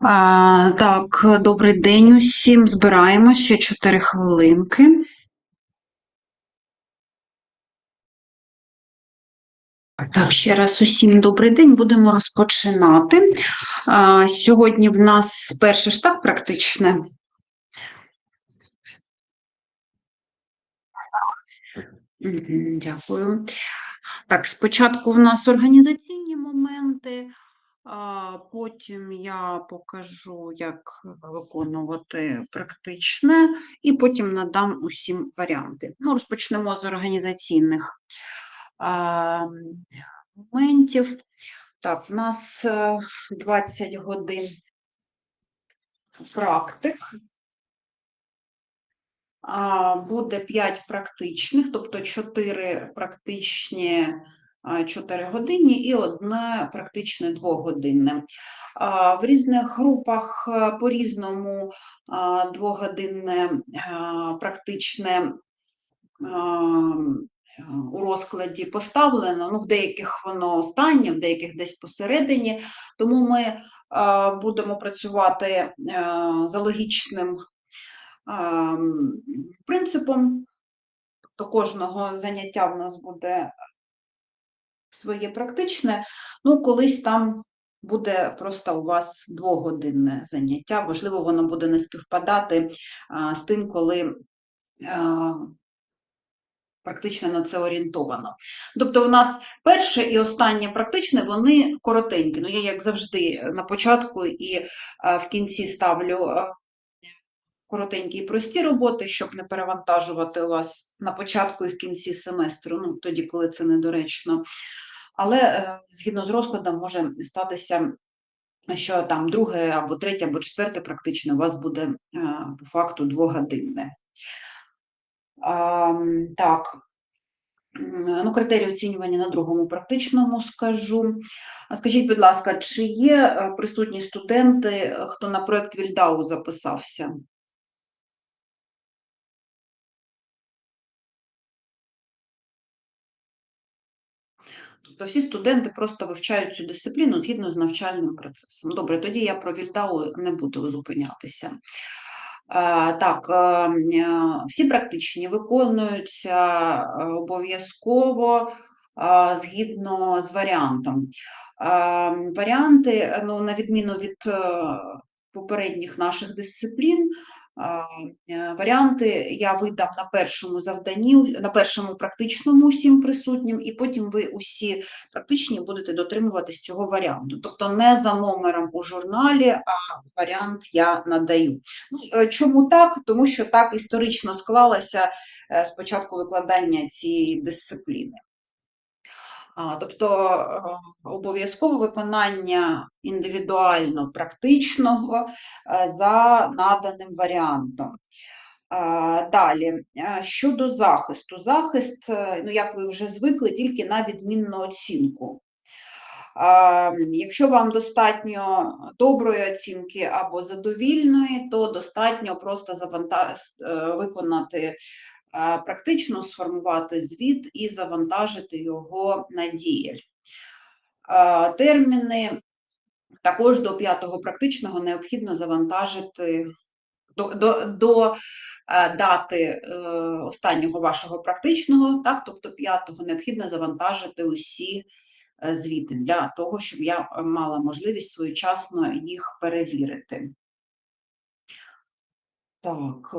А, так, добрий день усім. Збираємось ще 4 хвилинки. Так, ще раз усім добрий день. Будемо розпочинати. А, сьогодні в нас перше ж так практичне. Дякую. Так, спочатку в нас організаційні моменти, потім я покажу, як виконувати практичне, і потім надам усім варіанти. Ну, розпочнемо з організаційних моментів. Так, в нас е, 20 годин практик. Буде 5 практичних, тобто 4 практичні 4 годинні і одне практичне 2-годинне. В різних групах е, по-різному двогодинне практичне у розкладі поставлено. Ну, в деяких воно останнє, в деяких десь посередині. Тому ми будемо працювати е, за логічним принципом. Тобто кожного заняття в нас буде своє практичне, ну, колись там буде просто у вас двогодинне заняття, можливо, воно буде не співпадати а, з тим, коли а, практично на це орієнтовано. Тобто, у нас перше і останнє практичне, вони коротенькі. Ну, я, як завжди, на початку і в кінці ставлю. Коротенькі і прості роботи, щоб не перевантажувати вас на початку і в кінці семестру, ну тоді, коли це недоречно. Але е, згідно з розкладом може статися, що там друге або третє, або четверте практично у вас буде е, по факту двогодинне. Так, ну, критерії оцінювання на другому практичному скажу. Скажіть, будь ласка, чи є е, присутні студенти, хто на проєкт Вільдау записався? Тобто всі студенти просто вивчають цю дисципліну згідно з навчальним процесом. Добре, тоді я про Вільдау не буду зупинятися. Так, е, всі практичні виконуються е, обов'язково згідно з варіантом. Варіанти, ну, на відміну від е, попередніх наших дисциплін, Е, варіанти я видам на першому завданні, на першому практичному усім присутнім, і потім ви усі практичні будете дотримуватись цього варіанту. Тобто не за номером у журналі, а варіант я надаю. Ну, е, чому так? Тому що так історично склалося е, спочатку викладання цієї дисципліни. Тобто е, обов'язково виконання індивідуально практичного е, за наданим варіантом. Далі, е, щодо захисту, захист, ну, як ви вже звикли, тільки на відмінну оцінку. Якщо вам достатньо доброї оцінки або задовільної, то достатньо просто виконати практично сформувати звіт і завантажити його на діяль. Терміни також до п'ятого практичного необхідно завантажити до до, до дати е, останнього вашого практичного, так, тобто п'ятого, необхідно завантажити усі е, звіти для того, щоб я мала можливість своєчасно їх перевірити. Так.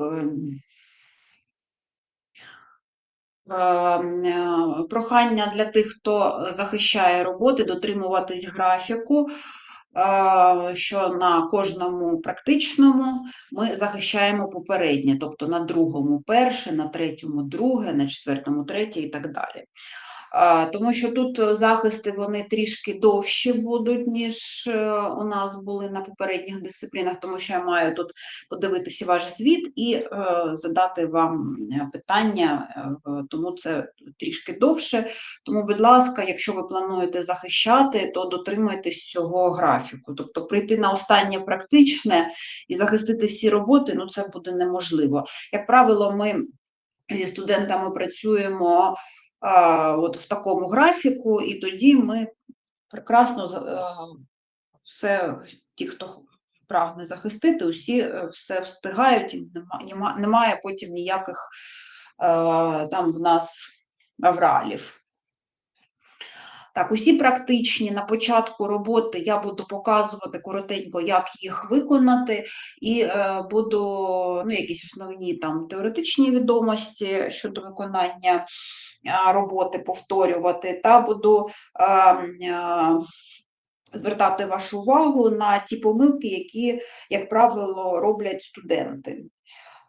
Ем, е, прохання для тих, хто захищає роботи, дотримуватись графіку, е, що на кожному практичному ми захищаємо попереднє, тобто на другому перше, на третьому друге, на четвертому третє і так далі. Тому що тут е, захисти вони трішки довші будуть, ніж е, у нас були на попередніх дисциплінах, тому що я маю тут подивитися ваш звіт і е, задати вам питання, тому це трішки довше. Тому, будь ласка, якщо ви плануєте захищати, то дотримуйтесь цього графіку. Тобто прийти на останнє практичне і захистити всі роботи, ну це буде неможливо. Як правило, ми зі студентами працюємо от в такому графіку, і тоді ми прекрасно все, ті, хто прагне захистити, усі е, все встигають, і нема- нема- немає потім ніяких там в нас авралів. Так, усі практичні на початку роботи я буду показувати коротенько, як їх виконати, і е, буду ну, якісь основні там теоретичні відомості щодо виконання а, роботи повторювати, та буду е, е, звертати вашу увагу на ті помилки, які, як правило, роблять студенти.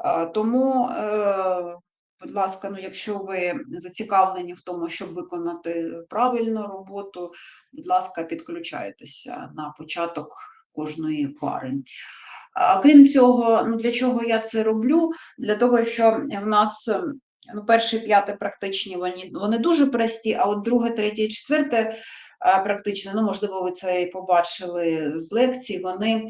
Е, Тому, е, будь ласка, ну, якщо ви зацікавлені в тому, щоб виконати правильно роботу, будь ласка, підключайтеся на початок кожної пари. А, Крім цього, ну для чого я це роблю? Для того, що в нас ну, перше, п'яте практичні вони, вони дуже прості, а от друге, третє четверте практичне, ну, можливо, ви це і побачили з лекцій, вони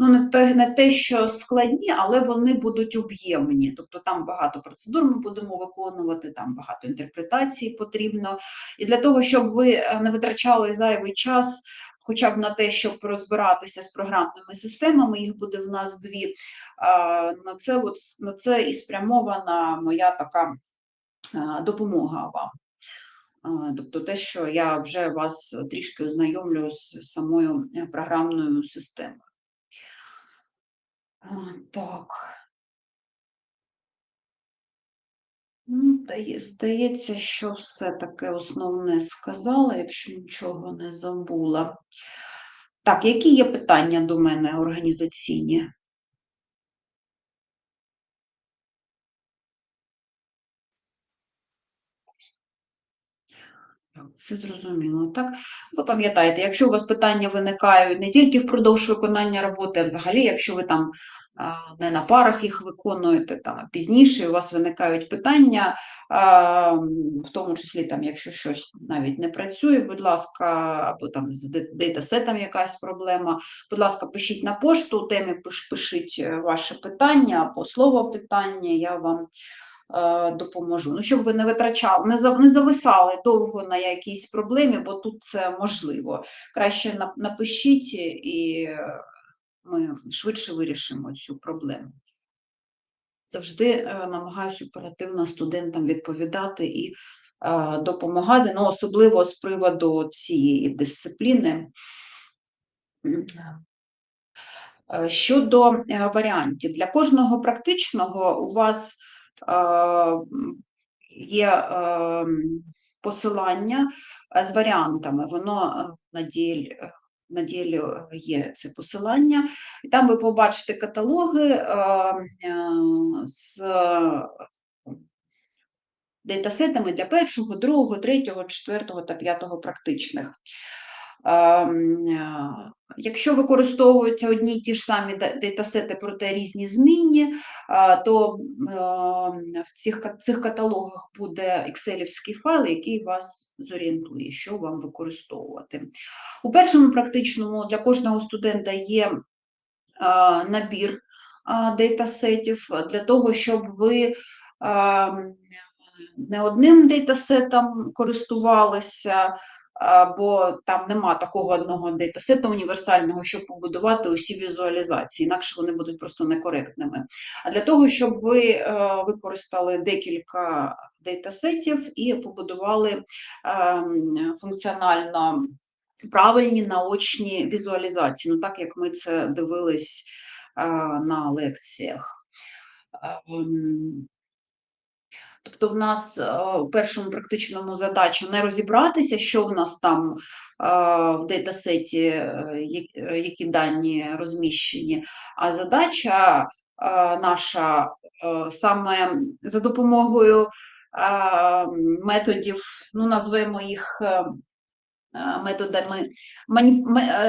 ну, не те, не те, що складні, але вони будуть об'ємні. Тобто там багато процедур ми будемо виконувати, там багато інтерпретацій потрібно. І для того, щоб ви е, не витрачали зайвий час. Хоча б на те, щоб розбиратися з програмними системами, їх буде в нас дві. На це, от, на це і спрямована моя така допомога вам. Тобто те, що я вже вас трішки ознайомлю з самою е, програмною системою. Так. Ну, дає- Здається, що все таке основне сказала, якщо нічого не забула. Так, які є питання до мене організаційні? Все зрозуміло, так? Ви пам'ятаєте, якщо у вас питання виникають не тільки впродовж виконання роботи, а взагалі, якщо ви там не на парах їх виконуєте, там пізніше у вас виникають питання, в тому числі, там, якщо щось навіть не працює, будь ласка, або там з де- дейтасетом якась проблема, будь ласка, пишіть на пошту, у темі пишіть е, ваше питання або слово питання, я вам допоможу. Ну, щоб ви не витрачали, не зависали довго на якійсь проблемі, бо тут це можливо. Краще напишіть, і е, ми швидше вирішимо цю проблему. Завжди е, намагаюся оперативно студентам відповідати і е, допомагати, ну, особливо з приводу цієї дисципліни. Е, Щодо е, варіантів, для кожного практичного у вас е, є е, посилання е, з варіантами. Воно е, на діль, е, на ділі є це посилання, і там ви побачите каталоги е, е, з дейтасетами для першого, другого, третього, четвертого та п'ятого практичних. Ем, е, Якщо використовуються одні й ті ж самі де- дейтасети, проте різні змінні, е, то е, в цих, цих каталогах буде екселівський файл, який вас зорієнтує, що вам використовувати. У першому практичному для кожного студента є е, набір дейтасетів для того, щоб ви ем, не одним дейтасетом користувалися, бо там нема такого одного дейтасета універсального, щоб побудувати усі візуалізації, інакше вони будуть просто некоректними. А для того, щоб ви е, використали декілька дейтасетів і побудували ем, функціонально правильні наочні візуалізації, ну так як ми це дивились е, на лекціях. Ем, Тобто в нас е, в першому практичному задача не розібратися, що в нас там е, в дейтасеті, е, які дані розміщені, а задача наша саме за допомогою методів, ну, назвемо їх методами,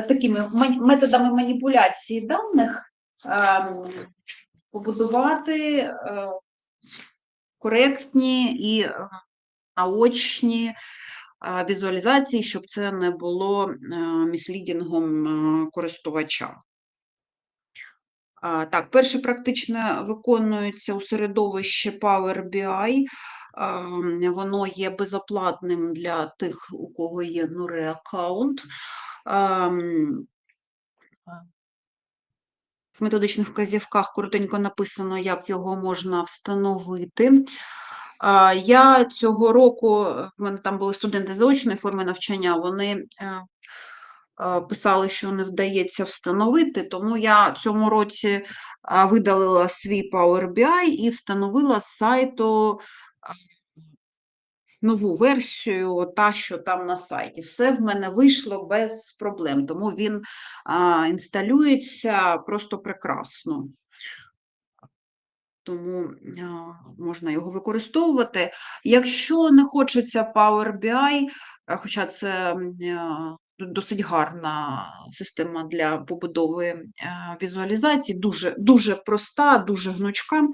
такими методами маніпуляції даних, е, побудувати коректні і е, наочні е, візуалізації, щоб це не було е, міслідінгом користувача. Так, перше практичне виконується у середовищі Power BI. Ем, Воно є безоплатним для тих, у кого є Nure аккаунт. В методичних вказівках коротенько написано, як його можна встановити. Я цього року, в мене там були студенти заочної форми навчання, вони е, писали, що не вдається встановити, тому я цьому році видалила свій Power BI і встановила з сайту нову версію, та, що там на сайті. Все в мене вийшло без проблем, тому він а, інсталюється просто прекрасно. Тому можна його використовувати. Якщо не хочеться Power BI, хоча це досить гарна система для побудови е, візуалізації, дуже, дуже проста, дуже гнучка,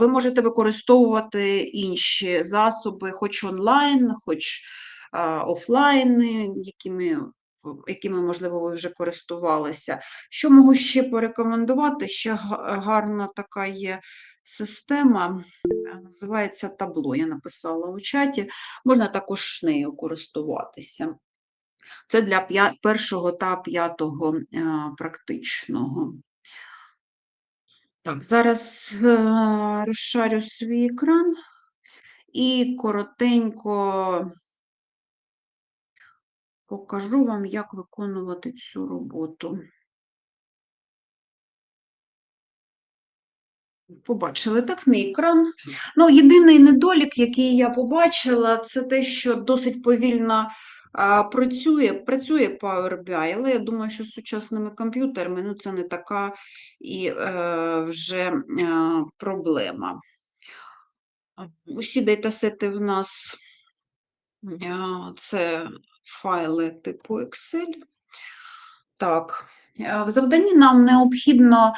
ви можете використовувати інші засоби, хоч онлайн, хоч офлайн, якими якими, можливо, ви вже користувалися. Що можу ще порекомендувати? Ще гарна така є система, е, називається табло. Я написала у чаті, можна також нею користуватися. Це для першого та п'ятого е, практичного. Так, зараз е, розшарю свій екран і коротенько покажу вам, як виконувати цю роботу. Побачили так мій екран. Ну, єдиний недолік, який я побачила, це те, що досить повільно працює, працює Power BI, але я думаю, що з сучасними комп'ютерами ну, це не така і е, вже е, проблема. Усі дейтасети в нас е, це файли типу Excel. Так, в завданні нам необхідно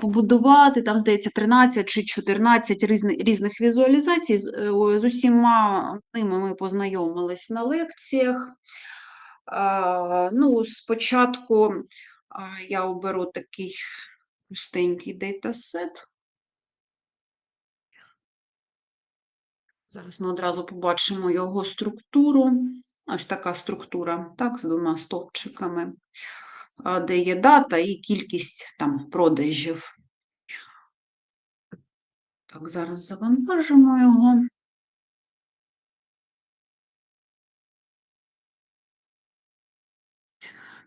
побудувати, там, здається, 13 чи 14 різних, візуалізацій. З е, усіма ними ми познайомились на лекціях. Ну, спочатку я оберу такий простенький дейтасет. Зараз ми одразу побачимо його структуру. Ось така структура, так, з двома стовпчиками, де є дата і кількість там продажів. Так, зараз завантажимо його.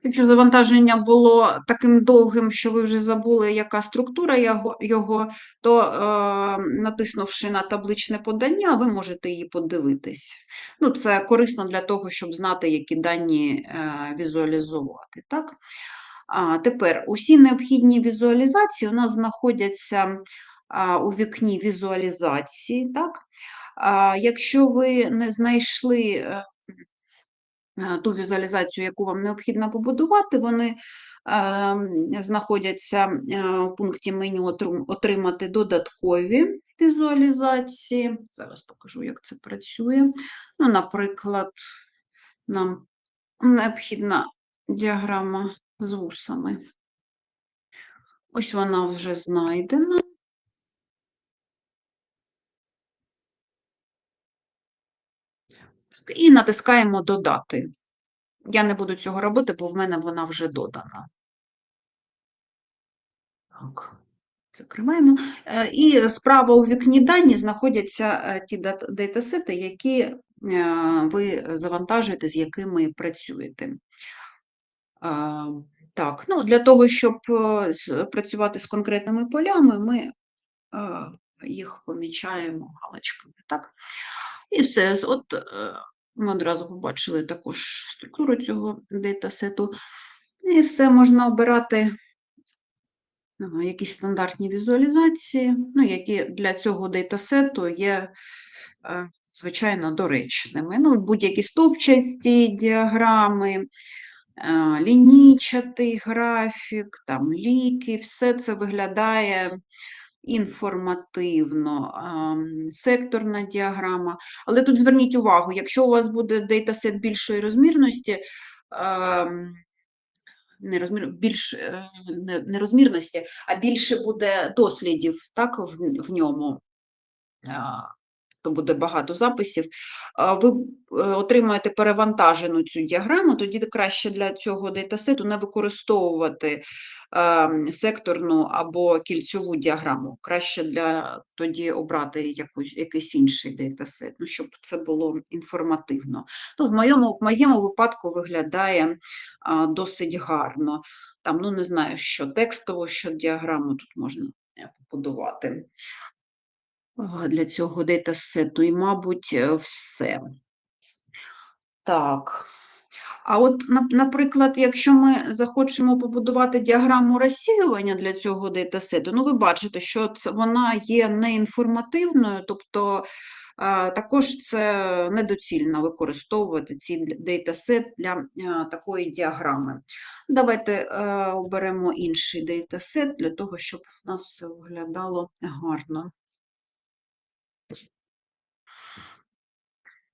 Якщо завантаження було таким довгим, що ви вже забули, яка структура його, то е, натиснувши на табличне подання, ви можете її подивитись. Ну, Це корисно для того, щоб знати, які дані е, візуалізувати. Так? А, Тепер усі необхідні візуалізації у нас знаходяться у вікні візуалізації. Так? Якщо ви не знайшли Е, ту візуалізацію, яку вам необхідно побудувати, вони е, знаходяться е, в пункті меню Отримати додаткові візуалізації. Зараз покажу, як це працює. Ну, Наприклад, нам необхідна діаграма з вусами. Ось вона вже знайдена. І натискаємо Додати. Я не буду цього робити, бо в мене вона вже додана. Так, закриваємо. Е, і справа у вікні дані знаходяться е, ті дейтасети, які е, ви завантажуєте, з якими працюєте. Так, ну Для того, щоб працювати з конкретними полями, ми їх помічаємо галочками. Так? І все. От ми одразу побачили також структуру цього дейтасету. І все можна обирати якісь стандартні візуалізації, ну, які для цього дейтасету є, е, звичайно, доречними. Ну, Будь-які стовпчасті діаграми, е, лінійчатий графік, там, ліки, все це виглядає інформативно, секторна діаграма. Але тут зверніть увагу, якщо у вас буде дейтасет більшої розмірності, не розмір, більш е, не розмірності, а більше буде дослідів так, в, в ньому. То буде багато записів, ви е, отримаєте перевантажену цю діаграму, тоді краще для цього дейтасету не використовувати ем, секторну або кільцеву діаграму. Краще для тоді обрати якусь, якийсь інший дейтасет, ну, щоб це було інформативно. Ну, В моєму в моєму випадку виглядає досить гарно. Там, ну не знаю, що текстово, що діаграму тут можна е, побудувати для цього дейтасету, і, мабуть, е, все. Так. А от, наприклад, якщо ми захочемо побудувати діаграму розсіювання для цього дейтасету, ну ви бачите, що це, вона є неінформативною, тобто також це недоцільно використовувати цей дейтасет для такої діаграми. Давайте е, оберемо інший дейтасет для того, щоб в нас все виглядало гарно.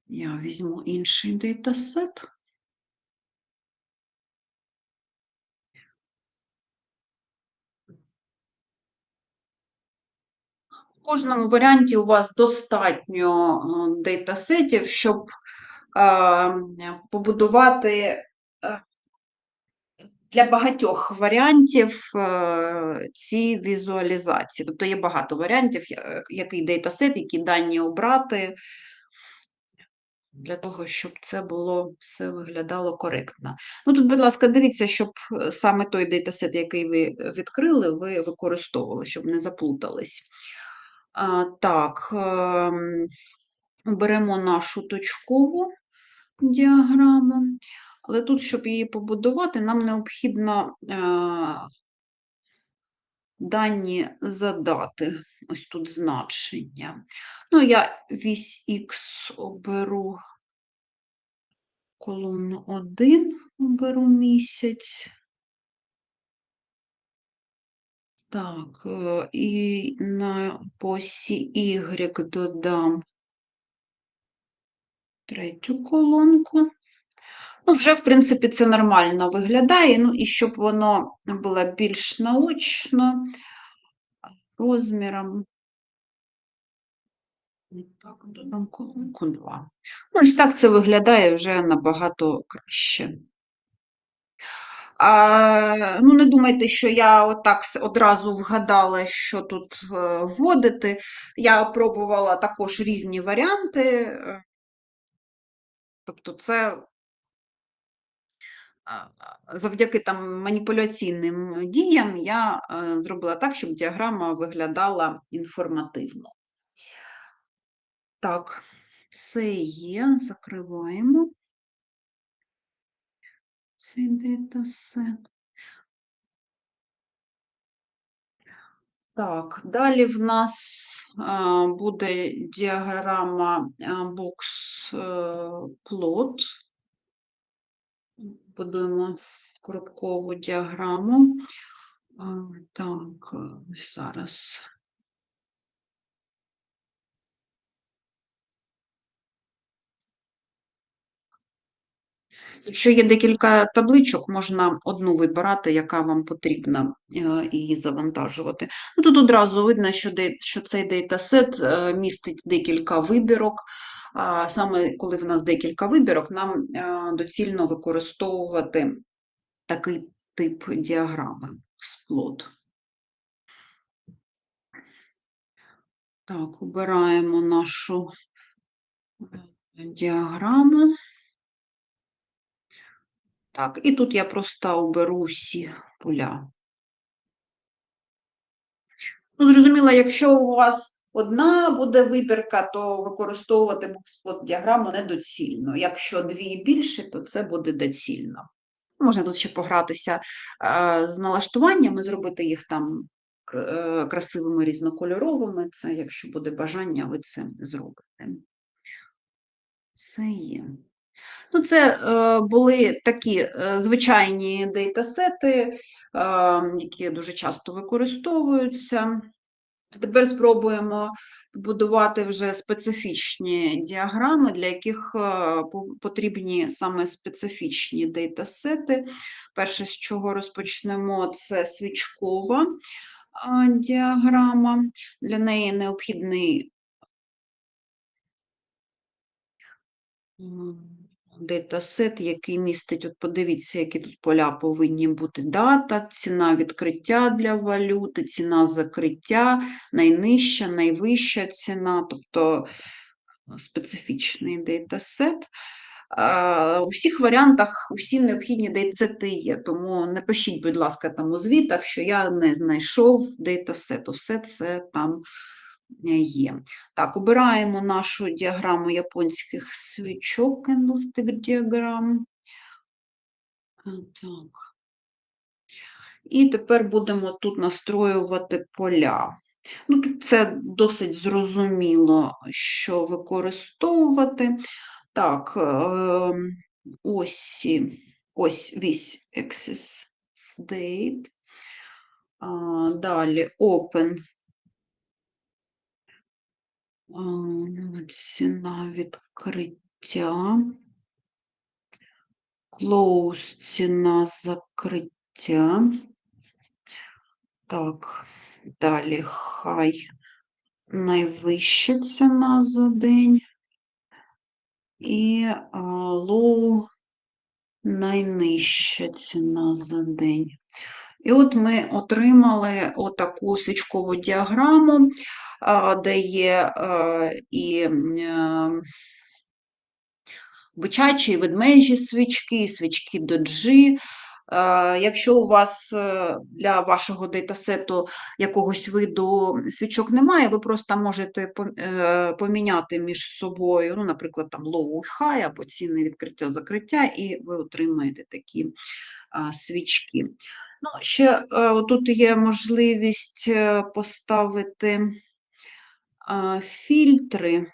Я візьму інший дейтасет. В кожному варіанті у вас достатньо е, дейтасетів, щоб е, побудувати е, для багатьох варіантів ці візуалізації. Тобто є багато варіантів, який дейтасет, які дані обрати для того, щоб це було все виглядало коректно. Ну тут, будь ласка, дивіться, щоб е, саме той дейтасет, який ви відкрили, ви використовували, щоб не заплутались. А, Так, ем, беремо нашу точкову діаграму, але тут, щоб її побудувати, нам необхідно е, дані задати. Ось тут значення. Ну, я вісь Х оберу колонну 1, оберу місяць. Так, е, і на посі Y додам третю колонку. Ну, вже, в принципі, це нормально виглядає. Ну, і щоб воно було більш наочно, розміром. Так, додам колонку 2. Ну, ось так це виглядає вже набагато краще. А, Ну, не думайте, що я отак одразу вгадала, що тут е, вводити. Я пробувала також різні варіанти. Е, тобто, це завдяки там маніпуляційним діям я е, зробила так, щоб діаграма виглядала інформативно. Так, це є, закриваємо цей датасет. Так, далі в нас буде діаграма box plot. Будуємо коробкову діаграму. Так, зараз. Якщо є декілька табличок, можна одну вибирати, яка вам потрібна, е, і завантажувати. Ну, Тут одразу видно, що що цей дейтасет е, містить декілька вибірок. Саме коли в нас декілька вибірок, нам е, доцільно використовувати такий тип діаграми сплот. Так, обираємо нашу діаграму. Так, і тут я просто оберу всі поля. Ну, Зрозуміло, якщо у вас одна буде вибірка, то використовувати букспот діаграму недоцільно. Якщо дві і більше, то це буде доцільно. Можна тут ще погратися е, з налаштуваннями, зробити їх там е, красивими різнокольоровими. Це, якщо буде бажання, ви це зробите. Це є. Ну, Це е, були такі е, звичайні дейтасети, е, які дуже часто використовуються. Тепер спробуємо побудувати вже специфічні діаграми, для яких е, потрібні саме специфічні дейтасети. Перше, з чого розпочнемо, це свічкова діаграма. Для неї необхідний м, дейтасет, який містить, от подивіться, які тут поля повинні бути. Дата, ціна відкриття для валюти, ціна закриття, найнижча, найвища ціна, тобто специфічний дейтасет. Е, У всіх варіантах усі необхідні дейтасети є, тому не пишіть, будь ласка, там у звітах, що я не знайшов дейтасету. Все це там е, є. Так, обираємо нашу діаграму японських свічок, candlestick діаграм. Так. І тепер будемо тут настроювати поля. Ну, Тут це досить зрозуміло, що використовувати. Так, ем, ось, ось вісь access date. Далі open. Ціна відкриття. Close ціна закриття. Так, далі хай найвища ціна за день. І low найнижча ціна за день. І от ми отримали отаку свічкову діаграму, де є і бичачі, ведмежі свічки, свічки доджі. Е, Якщо у вас е, для вашого дейтасету якогось виду свічок немає, ви просто можете е, поміняти між собою, ну, наприклад, там low і high, або ціни відкриття-закриття, і ви отримаєте такі свічки. Ну, ще е, тут є можливість поставити фільтри.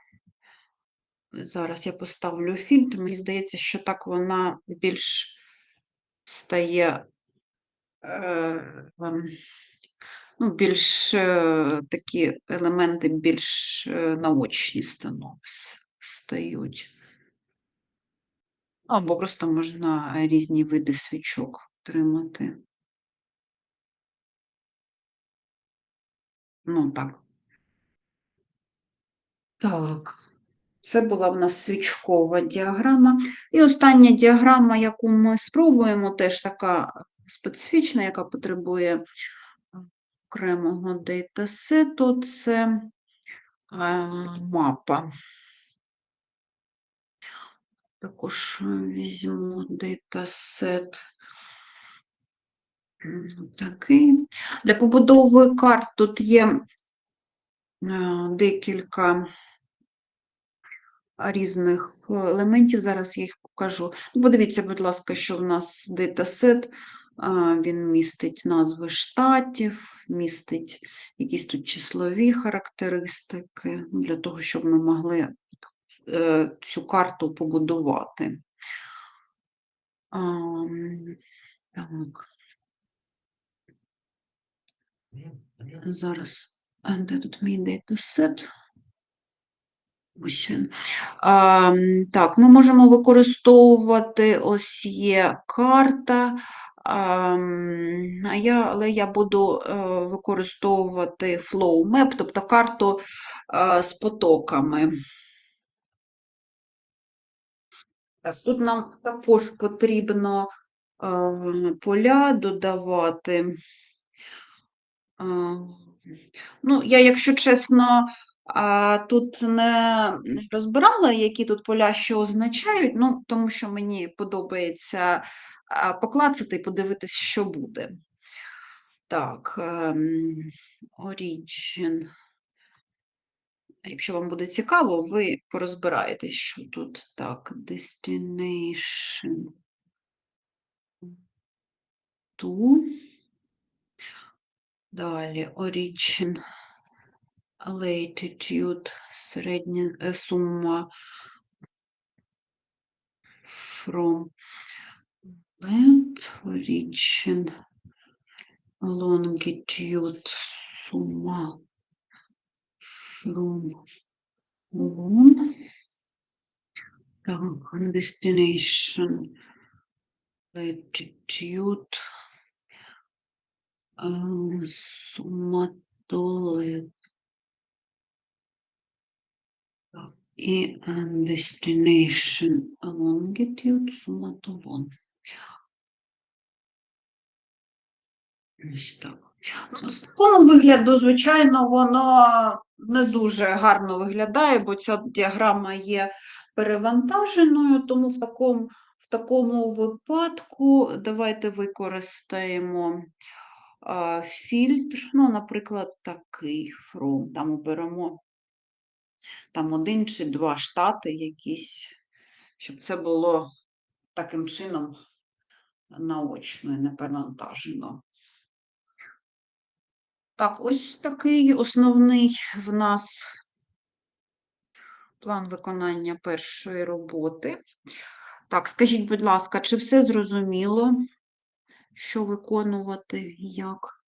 Зараз я поставлю фільтр. Мені здається, що так вона більш стає е, ем, ну, більш е, такі елементи більш е, наочні стають. Або просто можна різні види свічок отримати. Ну, так. Так, це була в нас свічкова діаграма. І остання діаграма, яку ми спробуємо, теж така специфічна, яка потребує окремого дейтасету, це е, мапа. Також візьму дейтасет. Такий. Для побудови карт тут є е, декілька різних елементів. Зараз я їх покажу. Ну, Подивіться, будь ласка, що в нас дейтасет. а, Він містить назви штатів, містить якісь тут числові характеристики, для того, щоб ми могли е, цю карту побудувати. Так. Зараз, де тут мій дейтасет? Ось він. А, так, ми можемо використовувати ось є карта, а, я, але я буду е, використовувати flow map, тобто карту е, з потоками. Тут нам також потрібно е, поля додавати. Ну, я, якщо чесно, а, тут не розбирала, які тут поля що означають, ну, тому що мені подобається поклацати і подивитися, що буде. Так, ем, Origin. Якщо вам буде цікаво, ви порозбираєтесь, що тут так, Destination. Ту. Далі Origin. Latitude, середня е, сума from land, origin, longitude, сума from moon. Так, destination, latitude, а, сума до І destination longitude, сума толон. Ось так. Ну, з такого вигляду, звичайно, воно не дуже гарно виглядає, бо ця діаграма є перевантаженою, тому в такому, в такому випадку давайте використаємо а, фільтр, ну, наприклад, такий from. Там оберемо там один чи два штати якісь, щоб це було таким чином наочно і не перевантажено. Так, ось такий основний в нас план виконання першої роботи. Так, скажіть, будь ласка, чи все зрозуміло, що виконувати як?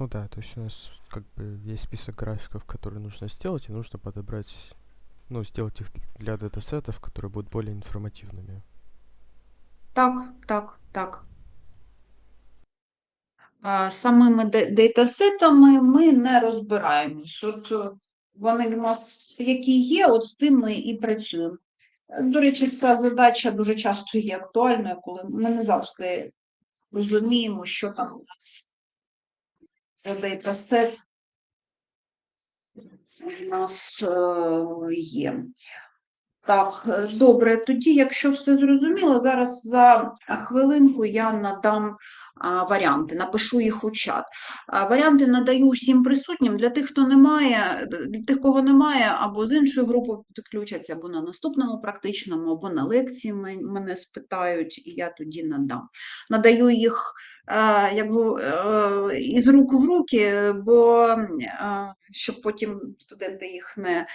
Ну да, то есть у нас как бы есть список графиков, которые нужно сделать, и нужно подобрать, ну, сделать их для датасетов, которые будут более информативными. Так, так, так. А, Самими де- дейтасетами ми не розбираємось. От е, вони в нас які є, от з тим ми і працюємо. Е, До речі, ця задача дуже часто є актуальною, коли ми не завжди розуміємо, що там у нас за дейтасет у нас е, є. Так, добре, тоді, якщо все зрозуміло, зараз за хвилинку я надам варіанти, напишу їх у чат. Варіанти надаю всім присутнім. Для тих, хто не має, для тих, кого немає, або з іншої групи підключаться, або на наступному практичному, або на лекції мене спитають, і я тоді надам. Надаю їх е, як в- е, із рук в руки, бо е, щоб потім студенти їх не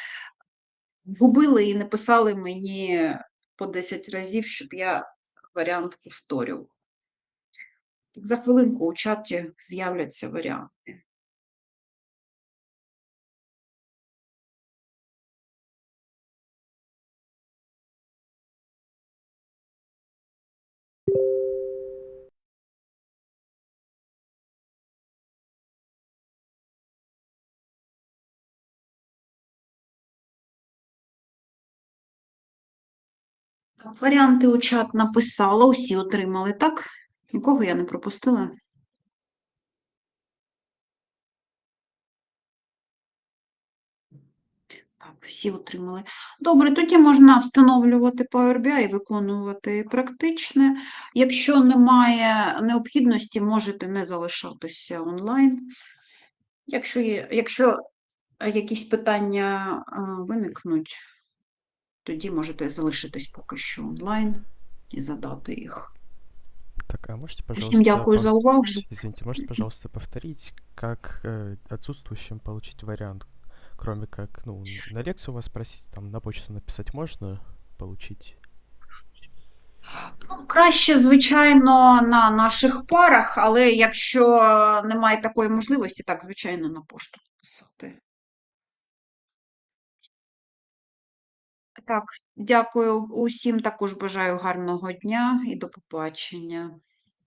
губили і не писали мені по 10 разів, щоб я варіант повторював. За хвилинку у чаті з'являться варіанти. Варіанти у чат написала, усі отримали, так? Нікого я не пропустила. Так, всі отримали. Добре, тоді можна встановлювати Power BI і виконувати практичне. Якщо немає необхідності, можете не залишатися онлайн. Якщо, є, якщо якісь питання виникнуть, тоді можете залишитись поки що онлайн і задати їх. Так, а можете, пожалуйста... Всім дякую за увагу. Извините, можете, пожалуйста, повторить, как э, отсутствующим получить вариант? Кроме как, ну, на лекцию вас спросить, там, на почту написать можно получить? Ну, краще, звичайно, на наших парах, але якщо немає такої можливості, так, звичайно, на пошту писати. Так, дякую усім, також бажаю гарного дня і до побачення.